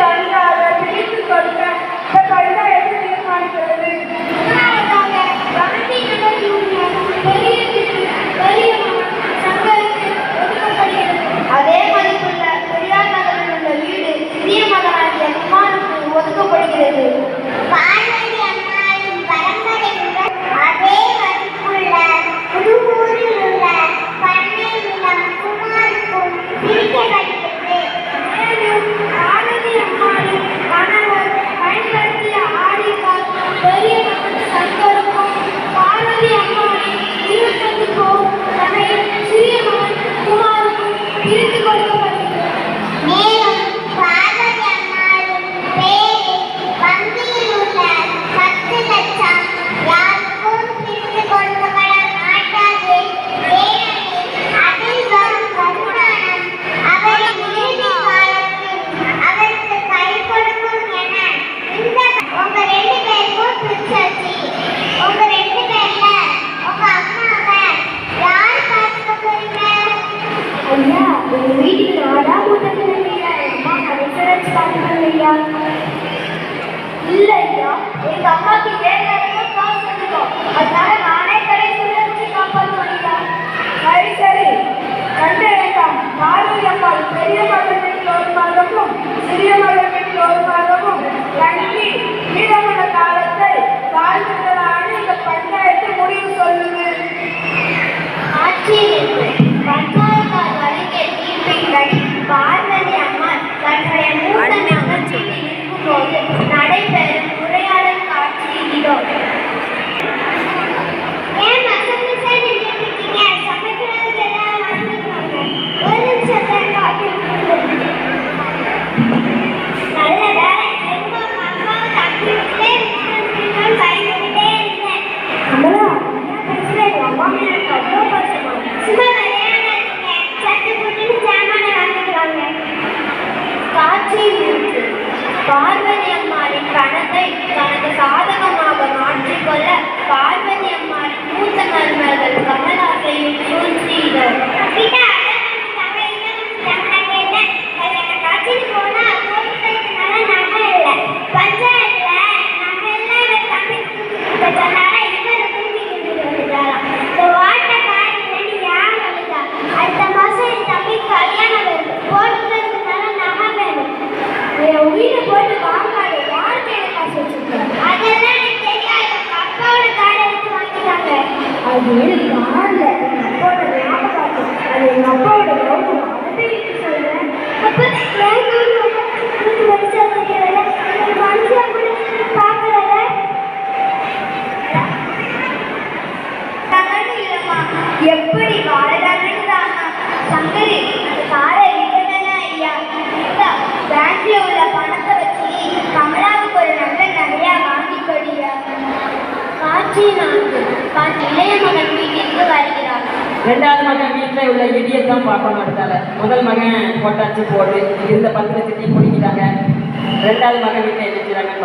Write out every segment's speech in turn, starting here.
தந்த அதை பிடித்து அதே மதிப்புள்ள பெரியார் நகரில் உள்ள ஒதுக்கப்படுகிறது. இல்ல ஐயா. எங்க அம்மாக்கு வேற நிறைய காசு இருக்கும் அதனால நானே கடைசியில இருந்து காப்பாற்றுவா சரி சரி. கண்டு வேண்டாம் பார்வதி அம்மாள் பெரிய மகள் வீட்டில் ஒரு மாதமும் சிறிய மகள் வீட்டில் ஒரு மாதமும் கல்வி மீதமுள்ள காலத்தை வாழ்ந்துடலான்னு இந்த பஞ்சாயத்து முடிவு சொல்லுது. ஆட்சி கல்யாணம் வேணும் போட்டுக்கிறதுனால நகை வேணும் என் உயிரை போட்டு வாங்காது வார்த்தையில காசு வச்சிருக்கேன் அதெல்லாம் எனக்கு தெரியாது எங்க அப்பாவோட காரை எடுத்து வாங்கிட்டாங்க அது எனக்கு ஆடல எங்க அப்பாவோட ஞாபகம். அது எங்க அப்பாவோட கௌரவம் அதை சொல்றேன். அப்போ ரெண்டாவது மகன் வீட்டில் உள்ள இடியை தான் பார்க்கணும் அடுத்தால. முதல் மகன் கொட்டாச்சு போடு இந்த பத்து லட்சத்தையும் பிடிக்கிறாங்க ரெண்டாவது மகன் வீட்டில் என்ன செய்யறாங்க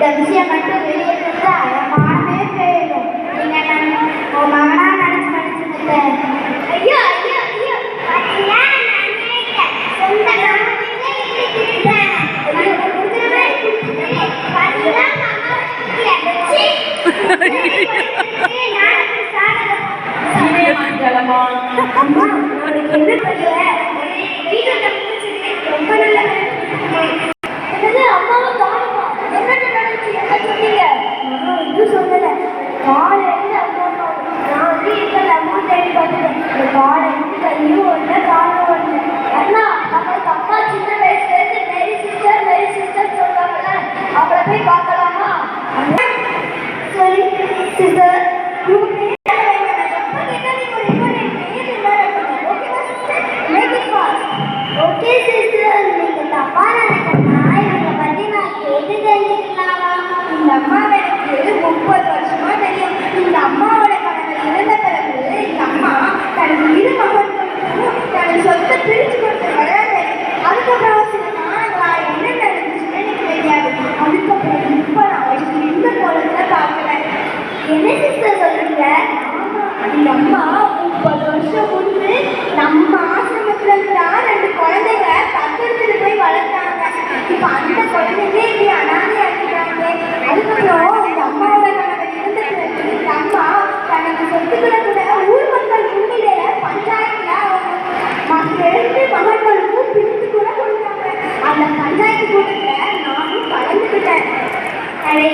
Ini nanti saya Sini manjala mon Ini pergi ya panchayat கூட்டத்தில் நானும் கலந்துக்கிட்டேன். அதை